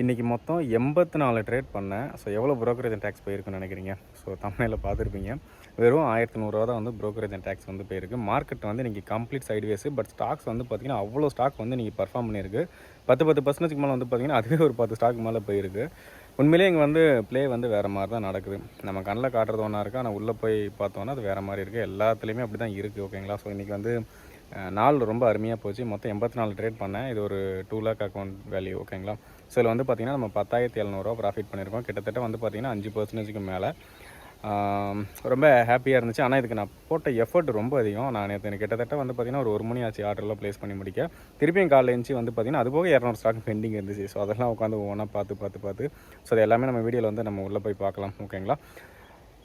இன்றைக்கி மொத்தம் எண்பத்தி நாலு ட்ரேட் பண்ணேன். ஸோ எவ்வளோ ப்ரோக்கரேஜ் டேக்ஸ் போயிருக்குன்னு நினைக்கிறீங்க? ஸோ தமிழில் பார்த்துருப்பீங்க. வெறும் ஆயிரத்தி நூறுரூவா தான் வந்து ப்ரோக்கரேஜ் டேக்ஸ் வந்து போயிருக்கு. மார்க்கெட் வந்து இன்றைக்கி கம்ப்ளீட் சைட்வேஸு பட் ஸ்டாக்ஸ் வந்து பார்த்திங்கன்னா அவ்வளோ ஸ்டாக் வந்து இன்றைக்கி பர்ஃபார்ம் பண்ணியிருக்கு. பத்து பத்து பர்சன்டேஜ்க்கு மேலே வந்து பார்த்திங்கன்னா அதுவே ஒரு பத்து ஸ்டாக் மேலே போயிருக்கு. உண்மையிலேயே இங்கே வந்து ப்ளே வந்து வேறு மாதிரி தான் நடக்குது. நம்ம கண்ணில் காட்டுறது ஒன்றா இருக்குது ஆனால் உள்ளே போய் பார்த்தோன்னா அது வேறு மாதிரி இருக்குது எல்லாத்துலேயுமே அப்படி தான் இருக்குது ஓகேங்களா ஸோ இன்றைக்கி வந்து நாள் ரொம்ப அருமையாக போச்சு. மொத்தம் எண்பத்தி நாலு ட்ரேட் பண்ணேன். இது ஒரு டூ லேக் அக்கௌண்ட் வேல்யூ ஓகேங்களா ஸோ இதில் வந்து பார்த்திங்கன்னா நம்ம பத்தாயிரத்தி எழுநூறுவா ப்ராஃபிட் பண்ணியிருக்கோம் கிட்டத்தட்ட வந்து பார்த்திங்கன்னா அஞ்சு பர்சன்டேஜுக்கு மேலே. ரொம்ப ஹாப்பியாக இருந்துச்சு. ஆனால் இதுக்கு நான் போட்ட எஃபர்ட் ரொம்ப அதிகம். நான் நேற்று எனக்கு கிட்டத்தட்ட வந்து பார்த்திங்கன்னா ஒரு ஒரு மணி ஆச்சு ஆர்டர்லாம் ப்ளேஸ் பண்ணி முடிக்க. திருப்பியும் காலைல இருந்துச்சு வந்து பார்த்திங்கன்னா அது போக இரநூறு ஸ்டாக் பெண்டிங் இருந்துச்சு. ஸோ அதெல்லாம் உட்காந்து ஒவ்வொன்றா பார்த்து பார்த்து பார்த்து. ஸோ அது எல்லாமே நம்ம வீடியோவில் வந்து நம்ம உள்ளே போய் பார்க்கலாம் ஓகேங்களா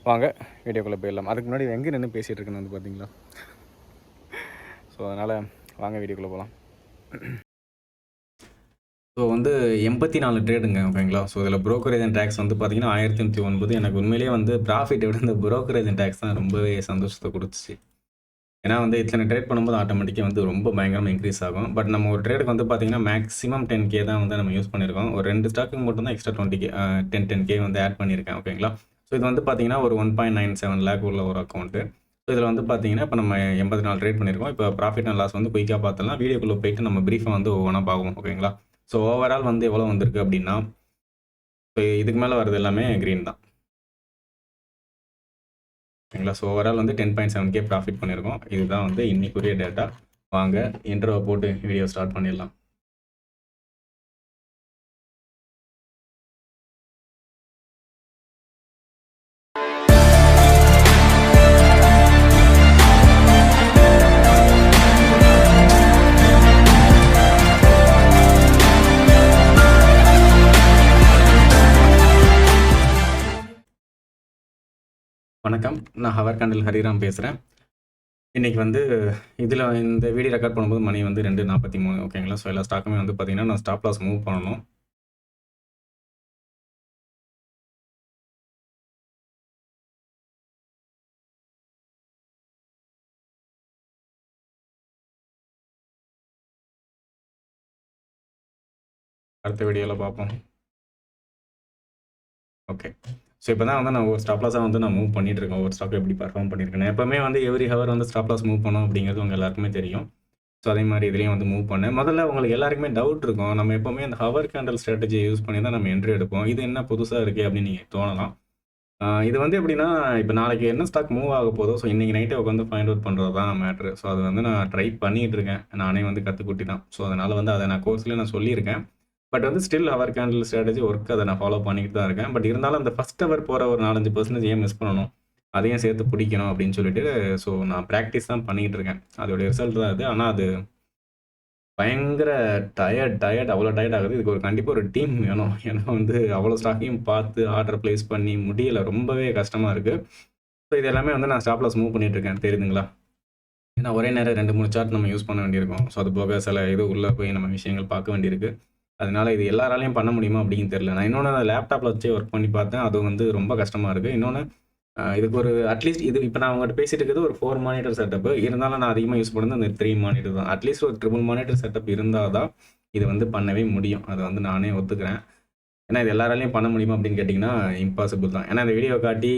வாங்க வீடியோக்குள்ளே போயிடலாம். அதுக்கு முன்னாடி எங்கே நின்று பேசிகிட்டு இருக்குன்னு வந்து பார்த்தீங்களா ஸோ அதனால் வாங்க வீடியோக்குள்ளே போகலாம் ஸோ வந்து எண்பத்தி நாலு ட்ரேடுங்க ஓகேங்களா ஸோ இதில் ப்ரோக்கரேஜ் அண்ட் டேக்ஸ் வந்து பார்த்தீங்கன்னா ஆயிரத்தி நூற்றி ஒன்பது எனக்கு உண்மையிலேயே வந்து ப்ராஃபிட்டை விட இந்த ப்ரோக்கரேஜ் டேக்ஸ் தான் ரொம்பவே சந்தோஷத்தை கொடுத்துச்சு. ஏன்னா வந்து இத்தனை ட்ரேட் பண்ணும்போது ஆட்டோமேட்டிக்காக வந்து ரொம்ப பயங்கரமாக இன்க்ரீஸ் ஆகும். பட் நம்ம ஒரு ட்ரேடுக்கு வந்து பார்த்தீங்கன்னா மேக்ஸிமம் டென் கே தான் வந்து நம்ம யூஸ் பண்ணியிருக்கோம் ஒரு ரெண்டு ஸ்டாக்கு மட்டும் தான் extra twenty K ten ten K வந்து ஆட் பண்ணியிருக்கேன் ஓகேங்களா ஸோ இது வந்து பார்த்தீங்கன்னா ஒரு one point nine seven lakh உள்ள ஒரு அக்கௌண்ட்டு இதில் வந்து பார்த்தீங்கன்னா இப்போ நம்ம எண்பத்தி நாலு ட்ரேட் பண்ணியிருக்கோம். இப்போ ப்ராஃபிட் அண்ட் லாஸ் வந்து குயிக்காக பார்த்தலாம் வீடியோக்குள்ளே போயிட்டு நம்ம ப்ரீஃபாக வந்து ஒவ்வொன்றா பார்க்கணும். ஓகேங்களா ஸோ ஓவரால் வந்து எவ்வளோ வந்திருக்கு அப்படின்னா இப்போ இதுக்கு மேலே வர்றது எல்லாமே க்ரீன் தான். ஓகேங்களா? ஸோ ஓவரால் வந்து ten point seven K profit பண்ணியிருக்கோம். இதுதான் வந்து இன்னைக்குரிய டேட்டா வாங்க இன்ட்ரோவை போட்டு வீடியோ ஸ்டார்ட் பண்ணிடலாம். வணக்கம். நான் ஹவர்கண்டில் ஹரிராம் பேசுகிறேன் இன்றைக்கி வந்து இதில் இந்த வீடியோ ரெக்கார்ட் பண்ணும்போது மணி வந்து ரெண்டு நாற்பத்தி மூணு ஓகேங்களா ஸோ எல்லா ஸ்டாக்குமே வந்து பார்த்தீங்கன்னா நான் ஸ்டாப் லாஸ் மூவ் பண்ணணும். அடுத்த வீடியோவில் பார்ப்போம் ஓகே ஸோ இப்போ தான் வந்து நான் ஒரு ஸ்டாப்லாஸாக வந்து நான் மூவ் பண்ணிட்டு இருக்கேன் ஒரு ஸ்டாக் எப்படி பர்ஃபார்ம் பண்ணியிருக்கேன் எப்போவுமே வந்து எவ்ரி ஹவர் வந்து ஸ்டாப்லாஸ் மூவ் பண்ணோம் அப்படிங்கிறது உங்கள் எல்லாருக்குமே தெரியும். ஸோ அதே மாதிரி இதுலேயும் வந்து மூவ் பண்ணேன். முதல்ல உங்களுக்கு எல்லாருக்குமே டவுட் இருக்கும். நம்ம எப்போவுமே அந்த ஹவர் கேண்டல் ஸ்ட்ராட்டஜியை யூஸ் பண்ணி தான் நம்ம என்ட்ரி எடுப்போம். இது என்ன புதுசாக இருக்குது அப்படின்னு நீங்கள் தோணலாம். இது வந்து எப்படின்னா இப்போ நாளைக்கு என்ன ஸ்டாக் மூவ் ஆக போதோ ஸோ இன்றைக்கி நைட்டே உட்காந்து ஃபைண்ட் அவுட் பண்ணுறது தான் மேட்ரு ஸோ அது வந்து நான் ட்ரை பண்ணிகிட்டு இருக்கேன் நானே வந்து கற்றுக்குட்டி தான் ஸோ அதனால் வந்து அதை நான் கோர்ஸ்லேயே நான் சொல்லியிருக்கேன். பட் வந்து still hour candle strategy work அதை நான் ஃபாலோ பண்ணிக்கிட்டு தான் இருக்கேன். பட் இருந்தாலும் அந்த ஃபஸ்ட் அவர் போகிற ஒரு நாலஞ்சு பர்சன்டேஜ் ஏன் மிஸ் பண்ணணும்? அதையும் சேர்த்து பிடிக்கணும் அப்படின்னு சொல்லிட்டு ஸோ நான் ப்ராக்டிஸ் தான் பண்ணிக்கிட்டு இருக்கேன். அதோடைய ரிசல்ட் தான் இது. ஆனால் அது பயங்கர டயர்ட் டயர்ட் அவ்வளோ டயர்ட் ஆகுது. இதுக்கு ஒரு கண்டிப்பாக ஒரு டீம் வேணும். ஏன்னா வந்து அவ்வளோ ஸ்டாக்கையும் பார்த்து ஆர்டர் ப்ளேஸ் பண்ணி முடியலை. ரொம்பவே கஷ்டமாக இருக்குது ஸோ இது எல்லாமே வந்து நான் ஸ்டாப்லாஸ் மூவ் பண்ணிட்டு இருக்கேன். தெரியுதுங்களா? ஏன்னா ஒரே நேரம் ரெண்டு மூணு சார்ட் நம்ம யூஸ் பண்ண வேண்டியிருக்கும். ஸோ அது போக சில இது உள்ளே போய் நம்ம விஷயங்கள் பார்க்க வேண்டியிருக்கு. அதனால இது எல்லாராலையும் பண்ண முடியுமா அப்படின்னு தெரியல. நான் இன்னொன்று லேப்டாப்பில் வச்சு ஒர்க் பண்ணி பார்த்தேன். அது வந்து ரொம்ப கஷ்டமாக இருக்குது இன்னொன்று இதுக்கு ஒரு அட்லீஸ்ட் இது இப்போ நான் அவங்ககிட்ட பேசிட்டு இருக்கிறது ஒரு ஃபோர் மானிட்டர் செட்டப் இருந்தாலும் நான் அதிகமாக யூஸ் பண்ணுறது அந்த த்ரீ மானிட்டர் தான். அட்லீஸ்ட் ஒரு ட்ரிபிள் மானிட்டர் செட்டப் இருந்தால் தான் இது வந்து பண்ணவே முடியும். அதை வந்து நானே ஒத்துக்கிறேன். ஏன்னா இது எல்லாராலையும் பண்ண முடியுமா அப்படின்னு கேட்டிங்கன்னா இம்பாசிபிள் தான். ஏன்னா இந்த வீடியோ காட்டி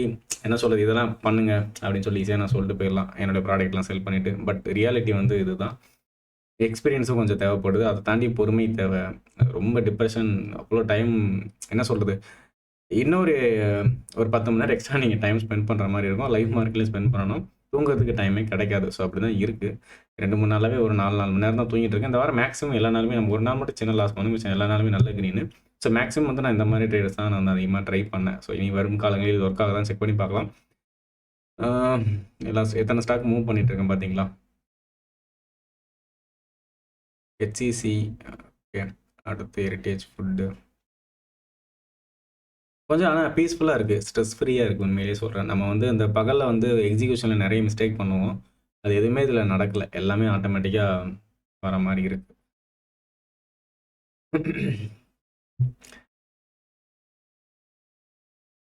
என்ன சொல்கிறது இதெல்லாம் பண்ணுங்க அப்படின்னு சொல்லி ஈஸியாக நான் சொல்லிட்டு போயிடலாம். என்னோடய ப்ராடக்ட்லாம் செல் பண்ணிவிட்டு பட் ரியாலிட்டி வந்து இதுதான். எக்ஸ்பீரியன்ஸும் கொஞ்சம் தேவைப்படுது. அதை தாண்டி பொறுமை தேவை. ரொம்ப டிப்ரெஷன் அவ்வளோ டைம் என்ன சொல்கிறது இன்னொரு ஒரு பத்து மணி நேரம் எக்ஸ்ட்ரா நீங்கள் டைம் ஸ்பெண்ட் பண்ணுற மாதிரி இருக்கும். லைஃப் மார்க்லேயும் ஸ்பெண்ட் பண்ணணும். தூங்குறதுக்கு டைமே கிடைக்காது. ஸோ அப்படி தான் இருக்குது ரெண்டு மூணு நாளாவே ஒரு நாலு நாலு மணி நேரம் தான் தூங்கிட்டு இருக்கேன். இந்த வாரம் மேக்ஸிமம் எல்லா நாளுமே நம்ம ஒரு நாள் மட்டும் சின்ன லாஸ் பண்ணும் மிச்சம் எல்லா நாளுமே நல்ல க்ரீனு ஸோ மேக்ஸிமம் வந்து நான் இந்த மாதிரி ட்ரேடர்ஸ் தான் நான் வந்து அதிகமாக ட்ரை பண்ணேன். ஸோ இனி வரும் காலங்களில் ஒர்க்காக ஒர்க் தான் செக் பண்ணி பார்க்கலாம். எல்லாம் எத்தனை ஸ்டாக் மூவ் பண்ணிட்டு இருக்கேன் பார்த்தீங்களா ஹெச்சிசி ஓகே அடுத்து ஹெரிட்டேஜ் ஃபுட்டு கொஞ்சம் ஆனால் பீஸ்ஃபுல்லாக இருக்குது ஸ்ட்ரெஸ் ஃப்ரீயாக இருக்குது உண்மையிலேயே சொல்கிறேன் நம்ம வந்து இந்த பகலில் வந்து எக்ஸிக்யூஷனில் நிறைய மிஸ்டேக் பண்ணுவோம். அது எதுவுமே இதில் நடக்கலை. எல்லாமே ஆட்டோமேட்டிக்காக வர மாதிரி இருக்கு.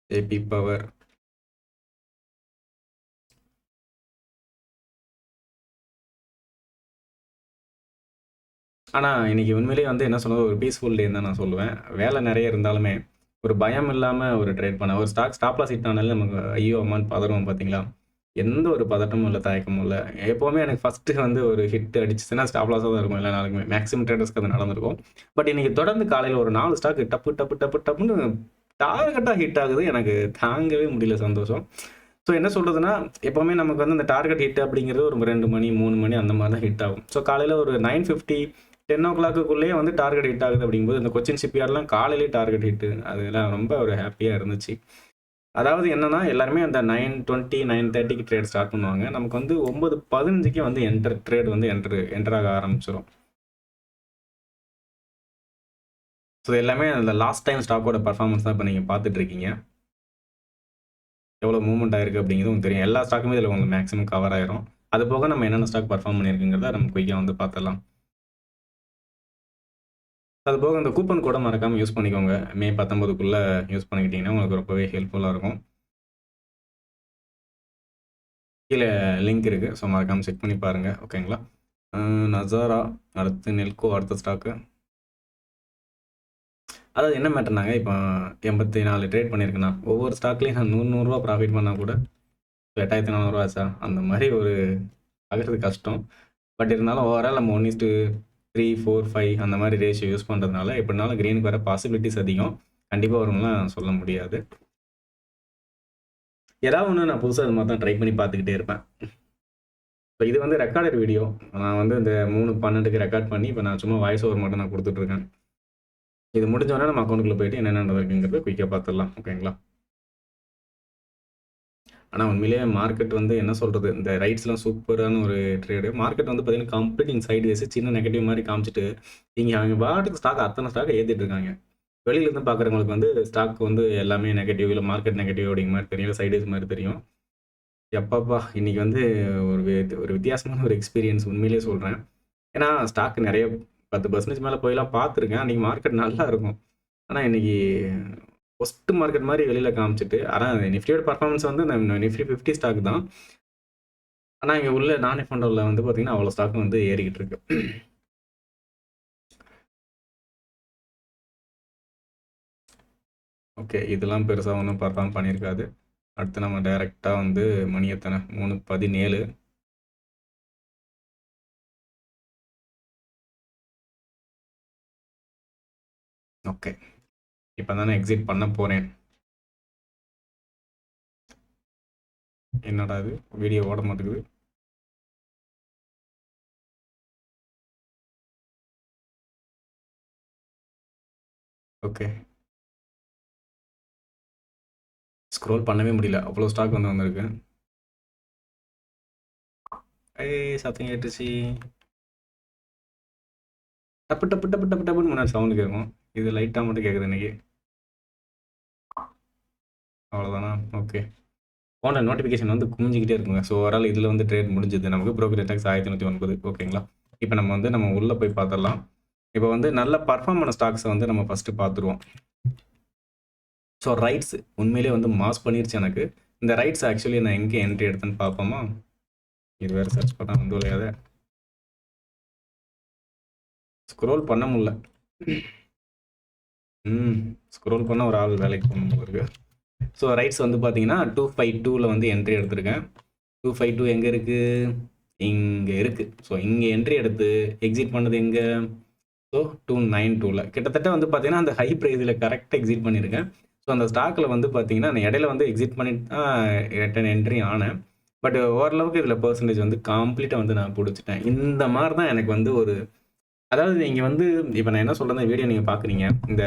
ஏபி பவர் ஆனால் இன்றைக்கி உண்மையிலேயே வந்து என்ன சொல்றது ஒரு பீஸ்ஃபுல் டே தான் நான் சொல்லுவேன். வேலை நிறைய இருந்தாலுமே ஒரு பயம் இல்லாமல் ஒரு ட்ரேட் பண்ண ஒரு ஸ்டாக் ஸ்டாப் ஹிட் ஆனாலும் நமக்கு ஐயோ அம்மான்னு பதறுவோம் பார்த்தீங்களா எந்த ஒரு பதட்டமும் இல்லை தயக்கமும் இல்லை. எப்போவுமே எனக்கு ஃபஸ்ட்டு வந்து ஒரு ஹிட் அடிச்சுன்னா ஸ்டாப் லாஸாக தான் இருக்கும் எல்லா நாளுக்குமே. மேக்ஸிமம் ட்ரேடர்ஸ்க்கு அது நடந்திருக்கும். பட் இன்றைக்கி தொடர்ந்து காலையில் ஒரு நாலு ஸ்டாக் டப்பு டப்பு டப்பு டப்புன்னு டார்கெட்டாக ஹிட் ஆகுது. எனக்கு தாங்கவே முடியல சந்தோஷம். ஸோ என்ன சொல்கிறதுனா எப்போவுமே நமக்கு வந்து அந்த டார்கெட் ஹிட் அப்படிங்கிறது ஒரு ரெண்டு மணி மூணு மணி அந்த மாதிரி தான் ஹிட் ஆகும். ஸோ காலையில் ஒரு நைன் ஃபிஃப்டி டென் ஓ கிளாக்குள்ளேயே வந்து டார்கெட் ஹிட் ஆகுது அப்படிங்கும்போது இந்த கொச்சின் ஷிப்யார்ட்லாம் காலையிலே டார்கெட் ஹிட்டு அதெல்லாம் ரொம்ப ஒரு ஹாப்பியாக இருந்துச்சு. அதாவது என்னன்னா எல்லாருமே அந்த நைன் டுவெண்ட்டி நைன் தேர்ட்டிக்கு ட்ரேட் ஸ்டார்ட் பண்ணுவாங்க. நமக்கு வந்து ஒன்பது பதினஞ்சுக்கே வந்து என்டர் ட்ரேட் வந்து என்டர் என்டர் ஆக ஆரம்பிச்சிடும் ஸோ எல்லாமே அந்த லாஸ்ட் டைம் ஸ்டாக்கோட பர்ஃபார்மன்ஸ் தான் இப்போ நீங்கள் பார்த்துட்ருக்கீங்க. எவ்வளோ மூவ்மெண்ட் ஆயிருக்கு அப்படிங்கிறது உங்களுக்கு தெரியும். எல்லா ஸ்டாக்குமே இதில் உங்களுக்கு மேக்ஸிமம் கவர் ஆயிரும். அது போக நம்ம என்னென்ன ஸ்டாக் பர்ஃபார்ம் பண்ணியிருக்குங்கிறத நம்ம குயிக்காக வந்து பார்த்தலாம் அது போக இந்த கூப்பன் கூட மறக்காமல் யூஸ் பண்ணிக்கோங்க. மே பத்தொம்பதுக்குள்ளே யூஸ் பண்ணிக்கிட்டிங்கன்னா உங்களுக்கு ரொம்பவே ஹெல்ப்ஃபுல்லாக இருக்கும். கீழே லிங்க் இருக்குது ஸோ மறக்காமல் செக் பண்ணி பாருங்கள் ஓகேங்களா நசாரா. அடுத்து நெல்கோ அடுத்த ஸ்டாக்கு அதாவது என்ன மேட்டர்னாங்க இப்போ எண்பத்தி நாலு ட்ரேட் பண்ணியிருக்கேன்னா ஒவ்வொரு ஸ்டாக்லேயும் நான் நூறு நூறுரூவா ப்ராஃபிட் பண்ணால் கூட எட்டாயிரத்தி நானூறுவா சார் அந்த மாதிரி ஒரு ஆகிறது கஷ்டம். பட் இருந்தாலும் ஓவரால் நம்ம one is to three four five அந்த மாதிரி ரேஷியோ யூஸ் பண்ணுறதுனால எப்படினாலும் க்ரீனுக்கு வர பாசிபிலிட்டிஸ் அதிகம். கண்டிப்பாக வரும்லாம் சொல்ல முடியாது. ஏதாவது ஒன்று நான் புதுசாக அது மாதிரி தான் ட்ரை பண்ணி பார்த்துக்கிட்டே இருப்பேன். இப்போ இது வந்து ரெக்கார்டட் வீடியோ நான் வந்து இந்த மூணு பன்னெண்டுக்கு ரெக்கார்ட் பண்ணி இப்போ நான் சும்மா வாய்ஸ் ஓவர் மட்டும் நான் கொடுத்துட்ருக்கேன் இது முடிஞ்சோடனே நம்ம அக்கௌண்ட்டுக்குள்ளே போயிட்டு என்னென்ன நடக்குங்கிறது குயிக்காக பார்த்துடலாம். ஓகேங்களா ஆனால் உண்மையிலேயே மார்க்கெட் வந்து என்ன சொல்கிறது இந்த ரைட்ஸ்லாம் சூப்பரான ஒரு ட்ரேடு மார்க்கெட் வந்து பார்த்தீங்கன்னா கம்ப்ளீட்டிங் சைடு வேஸ் சின்ன நெகட்டிவ் மாதிரி காமிச்சிட்டு இங்கே அவங்க பாட்டுக்கு ஸ்டாக் அத்தனை ஸ்டாக் ஏற்றிட்டு இருக்காங்க. வெளியிலேருந்து பார்க்குறவங்களுக்கு வந்து ஸ்டாக் வந்து எல்லாமே நெகட்டிவ் இல்லை மார்க்கெட் நெகட்டிவ் அப்படிங்கிற மாதிரி தெரியும். சைடேஸ் மாதிரி தெரியும். எப்பப்பா இன்றைக்கி வந்து ஒரு ஒரு வித்தியாசமான ஒரு எக்ஸ்பீரியன்ஸ் உண்மையிலேயே சொல்கிறேன் ஏன்னா ஸ்டாக் நிறைய பத்து பர்சன்டேஜ் மேலே போயெல்லாம் பார்த்துருக்கேன். அன்றைக்கி மார்க்கெட் நல்லா இருக்கும். ஆனால் இன்னைக்கு ஒஸ்ட் மார்க்கெட் மாதிரி வெளியில் காமிச்சிட்டு ஆனால் நிஃப்டியோட பர்ஃபார்மன்ஸ் வந்து இந்த நிஃப்டி ஃபிஃப்டி ஸ்டாக் தான். ஆனால் இங்கே உள்ள நான் ஃபண்டோவில் வந்து பார்த்தீங்கன்னா அவ்வளோ ஸ்டாக் வந்து ஏறிக்கிட்டு இருக்கு. ஓகே இதெல்லாம் பெருசாக ஒன்றும் பர்ஃபார்ம் பண்ணியிருக்காது. அடுத்து நம்ம டைரெக்டாக வந்து மணி எத்தனை? மூணு பதினேழு. ஓகே இப்போ தானே எக்ஸிட் பண்ண போகிறேன் என்னடா இது? வீடியோ ஓட மாட்டேங்குது. ஓகே ஸ்க்ரோல் பண்ணவே முடியல. அவ்வளோ ஸ்டாக் வந்து வந்திருக்கு. ஏய் சத்தம் கேட்டுச்சு. டப்பு டப்பு டப்பு டப்பு டப்புன்னு முன்னாடி சவுண்டு கேட்கும். இது லைட்டாக மட்டும் கேட்குது இன்னைக்கு. அவ்வளோதானா ஓகே ஃபோனில் நோட்டிஃபிகேஷன் வந்து குமிஞ்சிக்கிட்டே இருக்குங்க. ஸோ ஓவரால் இதில் வந்து ட்ரேட் முடிஞ்சது. நமக்கு ப்ரோக்கர் டேக்ஸ் ஆயிரத்தி நூற்றி ஒன்பது ஓகேங்களா இப்போ நம்ம வந்து நம்ம உள்ளே போய் பார்த்துடலாம். இப்போ வந்து நல்ல பர்ஃபார்ம் பண்ண ஸ்டாக்ஸை வந்து நம்ம ஃபஸ்ட்டு பார்த்துருவோம். ஸோ ரைட்ஸ் உண்மையிலே வந்து மாஸ் பண்ணிருச்சு எனக்கு. இந்த ரைட்ஸ் ஆக்சுவலி நான் எங்கே என்ட்ரி எடுத்தேன்னு பார்ப்போமா? இது வேறு சர்ச் பண்ணால் வந்து விளையாத. ஸ்க்ரோல் பண்ண முடியல. ம் ஸ்க்ரோல் பண்ண ஒரு ஆள் வேலைக்கு போகணும் இருக்கு. ஸோ ரைட்ஸ் வந்து பார்த்தீங்கன்னா டூ ஃபைவ் டூவில் வந்து என்ட்ரி எடுத்திருக்கேன். டூ ஃபைவ் டூ எங்கே இருக்குது இங்கே இருக்குது ஸோ இங்கே என்ட்ரி எடுத்து எக்ஸிட் பண்ணது எங்கே? ஸோ டூ நைன் டூவில் கிட்டத்தட்ட வந்து பார்த்தீங்கன்னா அந்த ஹை ப்ரைஸில் கரெக்டாக எக்ஸிட் பண்ணியிருக்கேன் ஸோ அந்த ஸ்டாக்கில் வந்து பார்த்தீங்கன்னா நான் இடையில வந்து எக்ஸிட் பண்ணிட்டு தான் ரிட்டன் என்ட்ரி ஆனேன். பட் ஓரளவுக்கு இதில் பர்சன்டேஜ் வந்து கம்ப்ளீட்டாக வந்து நான் பிடிச்சிட்டேன். இந்த மாதிரி தான் எனக்கு வந்து ஒரு அதாவது நீங்கள் வந்து இப்போ நான் என்ன சொல்கிறேன் வீடியோ நீங்கள் பார்க்குறீங்க இந்த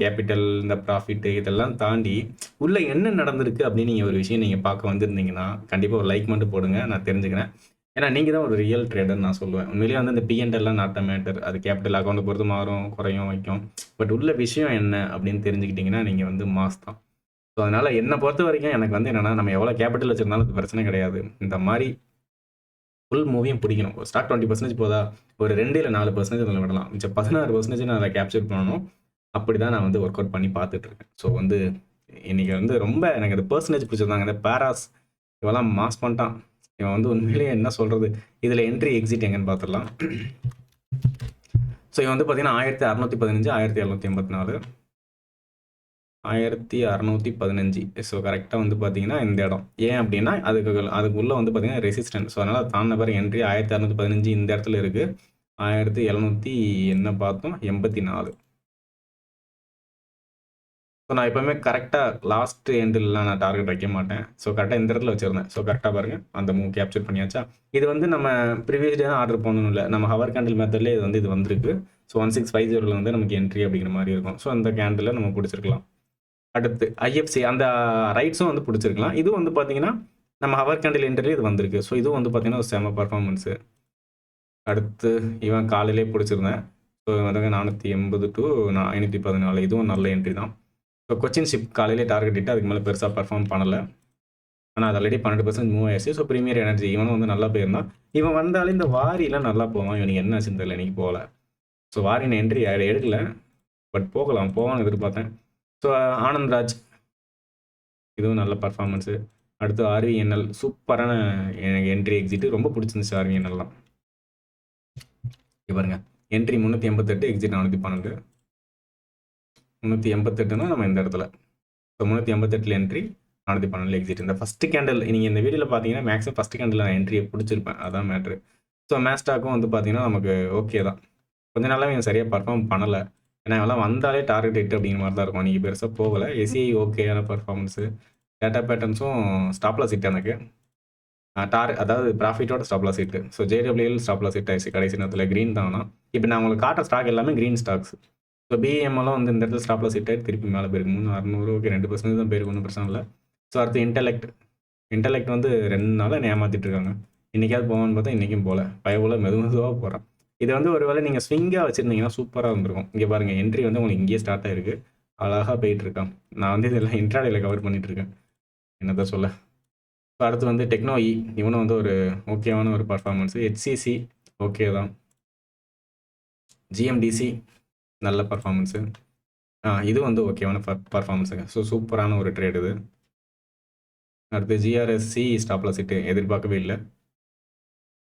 கேபிட்டல் இந்த ப்ராஃபிட்டு இதெல்லாம் தாண்டி உள்ளே என்ன நடந்திருக்கு அப்படின்னு நீங்கள் ஒரு விஷயம் நீங்கள் பார்க்க வந்திருந்தீங்கன்னா கண்டிப்பாக ஒரு லைக் மட்டும் போடுங்க நான் தெரிஞ்சுக்கிறேன். ஏன்னா நீங்கள் தான் ஒரு ரியல் ட்ரேடர் நான் சொல்லுவேன். உண்மையிலேயே வந்து இந்த பிஎன்டெல்லாம் நாட் மேட்டர் அது கேபிட்டல் அக்கௌண்ட்டை பொறுத்து மாறும் குறையும் வைக்கும். பட் உள்ள விஷயம் என்ன அப்படின்னு தெரிஞ்சுக்கிட்டிங்கன்னா நீங்கள் வந்து மாஸ் தான். ஸோ அதனால் என்னை பொறுத்த வரைக்கும் எனக்கு வந்து என்னென்னா நம்ம எவ்வளோ கேபிட்டல் வச்சிருந்தாலும் அது பிரச்சனை கிடையாது. இந்த மாதிரி ஃபுல் மூவியும் பிடிக்கணும். ஒரு ஸ்டாக் டுவெண்ட்டி பர்சன்டேஜ் போதா ஒரு ரெண்டு இல்லை நாலு பர்சன்டேஜ் அதில் விடலாம். மிச்சம் பதினாறு பர்சன்டேஜ் நான் அதை கேப்சர் பண்ணணும். அப்படி தான் நான் வந்து ஒர்க் அவுட் பண்ணி பார்த்துட்டு இருக்கேன் ஸோ வந்து இன்னைக்கு வந்து ரொம்ப எனக்கு அந்த பர்சன்டேஜ் பிடிச்சிருந்தாங்க. இந்த பேராஸ் இவெல்லாம் மாஸ் பண்ணிட்டான். இவன் வந்து உண்மையிலேயே என்ன சொல்கிறது இதில் என்ட்ரி எக்ஸிட் எங்கன்னு பார்த்துடலாம். ஸோ இவன் வந்து பார்த்தீங்கன்னா ஆயிரத்தி அறநூற்றி பதினஞ்சு ஆயிரத்தி எழுநூற்றி எண்பத்தி நாலு. ஆயிரத்தி அறநூற்றி பதினஞ்சு. ஸோ கரெக்டாக வந்து பார்த்தீங்கன்னா இந்த இடம். ஏன் அப்படின்னா அதுக்கு அதுக்குள்ளே வந்து பார்த்தீங்கன்னா ரெசிஸ்டன்ஸ் ஸோ அதனால் தாண்ட பிறகு என்ட்ரி ஆயிரத்தி அறநூற்றி பதினஞ்சு இந்த இடத்துல இருக்குது ஆயிரத்தி எழுநூற்றி என்ன பார்த்தோம்? எண்பத்தி நாலு ஸோ நான் எப்போவுமே கரெக்டாக லாஸ்ட் எண்டில்லாம் நான் டார்கெட் வைக்க மாட்டேன். ஸோ கரெக்டாக இந்த இடத்துல வச்சுருந்தேன். ஸோ கரெக்டாக பாருங்கள் அந்த மூவ் கேப்சர் பண்ணியாச்சா? இது வந்து நம்ம ப்ரீவியஸ் டே தான் ஆர்டர் பண்ணணும் இல்லை. நம்ம ஹவர் கேண்டில் மெத்தட்லேயே இது வந்து இது வந்திருக்கு. ஸோ ஒன் சிக்ஸ் ஃபைவ் ஜீரோவில் வந்து நமக்கு என்ட்ரி அப்படிங்கிற மாதிரி இருக்கும். ஸோ அந்த கேண்டில் நம்ம பிடிச்சிருக்கலாம். அடுத்து ஐஎஃப்சி அந்த ரைட்ஸும் வந்து பிடிச்சிருக்கலாம். இதுவும் வந்து பார்த்தீங்கன்னா நம்ம ஹவர் கேண்டில் என்ட்ரி இது வந்திருக்கு. ஸோ இதுவும் வந்து பார்த்தீங்கன்னா ஒரு செம பர்ஃபார்மன்ஸு அடுத்து இவன் காலையிலே பிடிச்சிருந்தேன். ஸோ வந்து நானூற்றி எண்பது டு நான் ஐநூற்றி பதினாலு. இதுவும் நல்ல என்ட்ரி தான். ஸோ கொச்சின் ஷிப் காலையிலே டார்கெட் இட்டு அதுக்கு மேலே பெருசாக பர்ஃபார்ம் பண்ணலை. ஆனால் அது ஆல்ரெடி பன்னெண்டு பர்சன்ட் மூவ் ஆயிடுச்சு. ஸோ ப்ரீமியர் எனர்ஜி இவனும் வந்து நல்லா போயிருந்தான். இவன் வந்தாலே இந்த வாரிலாம் நல்லா போவான். இவனுக்கு என்ன ஆச்சுன்னு தெரியல இன்னைக்கு போகல. ஸோ வாரின் என்ட்ரி எடுக்கல. பட் போகலாம். போவான்னு எதிர்பார்த்தேன். ஸோ ஆனந்த்ராஜ் இதுவும் நல்ல பர்ஃபார்மன்ஸு அடுத்து ஆர்விஎன்எல் சூப்பரான எனக்கு என்ட்ரி எக்ஸிட்டு ரொம்ப பிடிச்சிருந்துச்சு ஆர்விஎன்எல்லாம் பாருங்க. என்ட்ரி முந்நூற்றி எண்பத்தெட்டு எக்ஸிட் நானூற்றி பன்னெண்டு. முந்நூற்றி எண்பத்தெட்டுனா நம்ம இந்த இடத்துல. ஸோ முந்நூற்றி எண்பத்தெட்டில் என்ட்ரி நானூற்றி பன்னெண்டில் எக்ஸிட் இந்த ஃபஸ்ட்டு கேண்டில் நீங்கள் இந்த வீடியோவில் பார்த்தீங்கன்னா மேக்ஸிமம் ஃபஸ்ட்டு கேண்டில் நான் என்ட்ரியை பிடிச்சிருப்பேன். அதான் மேட்ரு ஸோ மேஸ்டாக்கும் வந்து பார்த்தீங்கன்னா நமக்கு ஓகே தான். கொஞ்ச நாளாக இவன் சரியாக பர்ஃபார்ம் பண்ணலை. ஏன்னா இவெல்லாம் வந்தாலே டார்கெட் எட்டு அப்படிங்கிற மாதிரி தான் இருக்கும். நீங்கள் பெருசாக போகலை. எஸ்இஐ ஓகேயான பர்ஃபார்மன்ஸு டேட்டா பேட்டர்ன்ஸும் ஸ்டாப்லாஸ் ஹிட் எனக்கு. டார் அதாவது ப்ராஃபிட்டோட stop loss hit so JWL stop loss hit ஆயிடுச்சு கடைசி நேரத்தில். க்ரீன் தானா இப்போ நான் உங்களுக்கு காட்டுற ஸ்டாக் எல்லாமே க்ரீன் ஸ்டாக்ஸ் ஸோ பிஎம்எல்லாம் வந்து இந்த இடத்துல ஸ்டாப்லாஸ் ஹிட் ஆகிட்டு திருப்பி மேலே போயிருக்கு. மூணு அறுநூறு ஓகே ரெண்டு பர்சன்ட் தான் போயிருக்கு. ஒன்றும் பிரச்சனை இல்லை. ஸோ அடுத்து இன்டெலெக்ட் இன்டெலெக்ட் வந்து ரெண்டு நாளாக ஏமாற்றிட்டு இருக்காங்க. இன்றைக்காவது போவான்னு பார்த்தா இன்றைக்கும் போகல பயபோல் மெது மெதுவாக போகிறேன் இது வந்து ஒரு வேளை நீங்கள் ஸ்விங்காக வச்சுருந்தீங்கன்னா சூப்பராக இருந்திருக்கும் இங்கே பாருங்கள் என்ட்ரி வந்து உங்களுக்கு இங்கேயே ஸ்டார்ட் ஆயிருக்கு. அழகாக போயிட்டுருக்கான் நான் வந்து இதெல்லாம் இன்ட்ராடையில் கவர் பண்ணிகிட்ருக்கேன் என்ன என்னதான் சொல்ல? ஸோ அடுத்து வந்து டெக்னோஇ e. இவனும் வந்து ஒரு ஓகேவான ஒரு பர்ஃபார்மன்ஸு ஹெச்சிசி ஓகே தான். ஜிஎம்டிசி நல்ல பர்ஃபார்மன்ஸு ஆ இது வந்து ஓகேவான பர் பர்ஃபார்மன்ஸுங்க ஸோ சூப்பரான ஒரு ட்ரேட் இது. அடுத்து ஜிஆர்எஸ்சி ஸ்டாப்லாஸ் ஹிட்டு எதிர்பார்க்கவே இல்லை.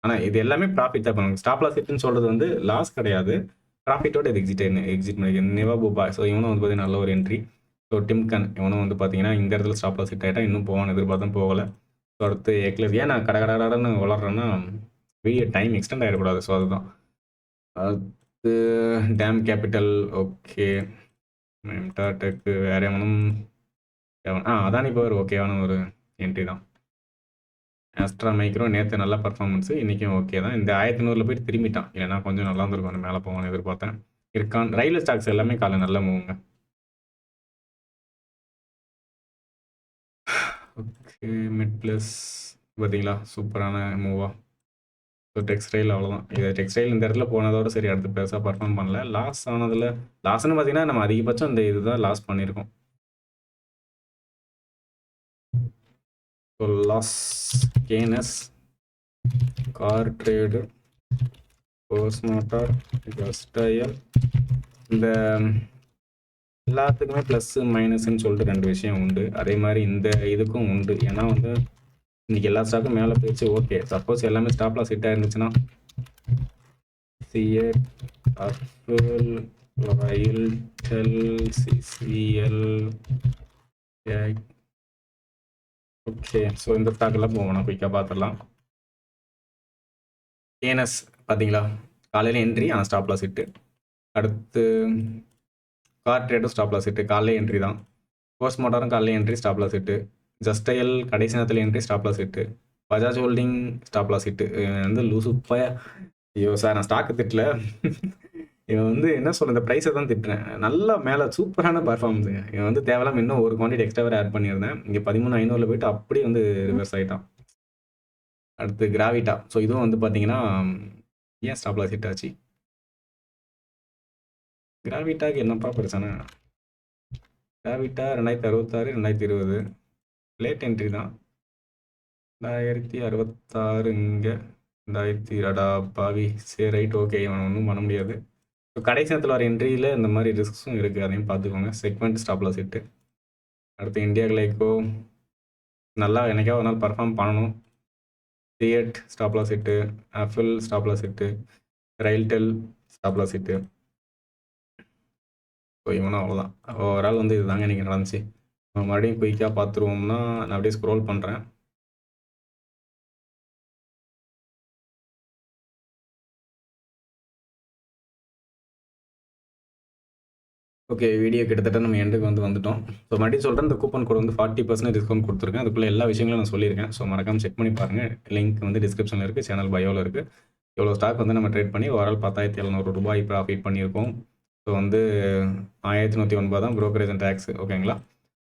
ஆனால் இது எல்லாமே ப்ராஃபிட் தான். பண்ணுவாங்க ஸ்டாப்லாஸ் ஹிட்னு சொல்கிறது வந்து லாஸ் கிடையாது. ப்ராஃபிட்டோட இது எக்ஸிட் எக்ஸிட் பண்ணி நிவா பூபா ஸோ இவனும் வந்து பார்த்தீங்கன்னா நல்ல ஒரு என்ட்ரி ஸோ டிம்கன் இவனும் வந்து பார்த்தீங்கன்னா இந்த இடத்துல ஸ்டாப்லாஸ் ஹிட் ஆகிட்டா இன்னும் போவான்னு எதிர்பார்த்தும் போகலை. ஸோ அடுத்து எக்லஸ் ஏன் நான் கடை கடன்னு வளர்றேன்னா வீடியோ டைம் எக்ஸ்டெண்ட் ஆகிடக்கூடாது ஸோ அதுதான். அடுத்து டேம் கேபிட்டல் ஓகே டெக்கு வேற எவனும் ஆ அதானி பவர் ஓகேவான ஒரு என்ட்ரி தான். ஆஸ்ட்ரா மைக்ரோ நேற்று நல்ல பர்ஃபார்மன்ஸு இன்றைக்கும் ஓகே தான். இந்த ஆயிரத்தி நூறில் போயிட்டு திரும்பிட்டான். இல்லைனா கொஞ்சம் நல்லா இருந்திருக்கும். அந்த மேலே போவான்னு எதிர்பார்த்தேன். இருக்கான். ரயில்வே ஸ்டாக்ஸ் எல்லாமே காலை நல்ல மூவுங்க ஓகே மிட் ப்ளஸ் பார்த்தீங்களா சூப்பரான மூவா ஸோ டெக்ஸ்டைல் அவ்வளோதான் இது டெக்ஸ்டைல் இந்த இடத்துல போனதோட சரி அடுத்து பெருசாக பர்ஃபார்ம் பண்ணல. லாஸ் ஆனதில் லாஸ்ன்னு பார்த்தீங்கன்னா நம்ம அதிகபட்சம் இந்த இதுதான் லாஸ் பண்ணியிருக்கோம். So loss Kaynes car trade Bosch motor Justdial இந்த எல்லாத்துக்குமே ப்ளஸ்ஸு மைனஸ்ன்னு சொல்லிட்டு ரெண்டு விஷயம் உண்டு. அதே மாதிரி இந்த இதுக்கும் உண்டு. ஏன்னா வந்து இன்னைக்கு எல்லா ஸ்டாக்கும் மேலே போயிடுச்சு. ஓகே சப்போஸ் எல்லாமே ஸ்டாப்லாம் செட் ஆயிருந்துச்சுன்னா சிஎட் அர்ஃபுல் RailTel CCL okay so இந்த ஸ்டாக்கெல்லாம் போகணும் குயிக்காக பார்த்துடலாம் ஏனஸ் பார்த்தீங்களா காலையில் என்ட்ரி ஆனால் ஸ்டாப்லாஸ் ஹிட்டு அடுத்து கார் ட்ரேடும் ஸ்டாப்லாஸ் ஹிட்டு காலையில் என்ட்ரி தான். போஸ்ட் மோட்டாரும் காலையில் entry stop loss hit Justdial கடைசி நேரத்தில் entry stop loss hit Bajaj holding stop loss hit வந்து லூசு ஐயோ சார் நான் ஸ்டாக்கு திட்டல. இவன் வந்து என்ன சொல்ல இந்த ப்ரைஸை தான் திட்டுறேன். நல்லா மேலே சூப்பரான பர்ஃபார்மன்ஸுங்க இவன் வந்து தேவையில்லாம இன்னும் ஒரு குவான்டிட்டி எக்ஸ்ட்ரா வேறு ஆட் பண்ணியிருந்தேன். இங்கே பதிமூணு ஐநூறுல போயிட்டு அப்படியே வந்து ரிவர்ஸ் ஆகிட்டான் அடுத்து கிராவிட்டா ஸோ இதுவும் வந்து பார்த்தீங்கன்னா ஏன் ஸ்டாப்லாஸ் ஹிட் ஆச்சு? கிராவிட்டாக்கு என்னப்பா பிரச்சனை கிராவிட்டா ரெண்டாயிரத்தி அறுபத்தாறு ரெண்டாயிரத்தி இருபது. லேட் என்ட்ரி தான். ரெண்டாயிரத்தி அறுபத்தாறு இங்கே. ரெண்டாயிரத்தி அடா பாவி. சரி ரைட் ஓகே இவன் ஒன்றும் பண்ண முடியாது. ஸோ கடைசி நேரத்தில் வர என்ட்ரியில் இந்த மாதிரி ரிஸ்க்ஸும் இருக்குது அதையும் பார்த்துக்கோங்க. செக்மெண்ட் ஸ்டாப்ல செட்டு அடுத்து இந்தியா கிளைக்கோ நல்லா என்னைக்காவது ஒரு நாள் பர்ஃபார்ம் பண்ணணும். சிஎட் ஸ்டாப்லா செட்டு ஆஃபில் stop loss set RailTel stop set so இவனும் அவ்வளோதான் ஓவரால் வந்து இதுதாங்க இன்றைக்கி நடந்துச்சு. மறுபடியும் குயிக்காக பார்த்துருவோம்னா நான் அப்படியே ஸ்க்ரோல் பண்ணுறேன் ஓகே வீடியோ கிட்டத்தட்ட நம்ம எண்டுக்கு வந்து வந்துட்டோம். ஸோ மறுபடியும் சொல்கிறேன் இந்த கூப்பன் கோட் வந்து ஃபார்ட்டி பர்சன்ட் டிஸ்கவுண்ட் கொடுத்துருக்கேன். அதுக்குள்ளே எல்லா விஷயங்களும் நான் சொல்லியிருக்கேன். ஸோ மறக்காம செக் பண்ணி பாருங்கள் லிங்க் வந்து டிஸ்கிரிப்ஷனில் இருக்குது சேனல் பயோவில் இருக்குது இவ்வளோ ஸ்டாக் வந்து நம்ம ட்ரேட் பண்ணி ஓவரால் பத்தாயிரத்தி எழுநூறு ரூபாய் ப்ராஃபிட் பண்ணியிருக்கோம். ஸோ வந்து ஆயிரத்தி நூற்றி ஒன்பது தான் ப்ரோக்கரேஜ் அண்ட் டேக்ஸ் ஓகேங்களா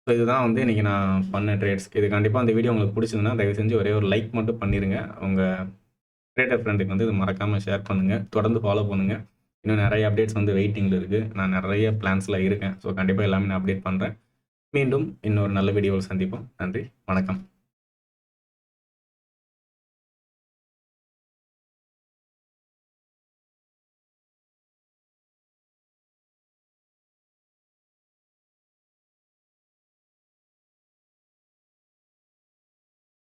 ஸோ இதுதான் வந்து இன்றைக்கி நான் பண்ண ட்ரேட்ஸ் இது கண்டிப்பாக அந்த வீடியோ உங்களுக்கு பிடிச்சதுன்னா தயவு செஞ்சு ஒரே ஒரு லைக் மட்டும் பண்ணிடுங்க உங்கள் ட்ரேடர் ஃப்ரெண்டுக்கு வந்து இது மறக்காமல் ஷேர் பண்ணுங்கள் தொடர்ந்து ஃபாலோ பண்ணுங்கள் இன்னும் நிறைய அப்டேட்ஸ் வந்து வெயிட்டிங்கில் இருக்குது நான் நிறைய பிளான்ஸில் இருக்கேன். ஸோ கண்டிப்பாக எல்லாமே நான் அப்டேட் பண்ணுறேன் மீண்டும் இன்னொரு நல்ல வீடியோவில் சந்திப்போம். நன்றி. வணக்கம்.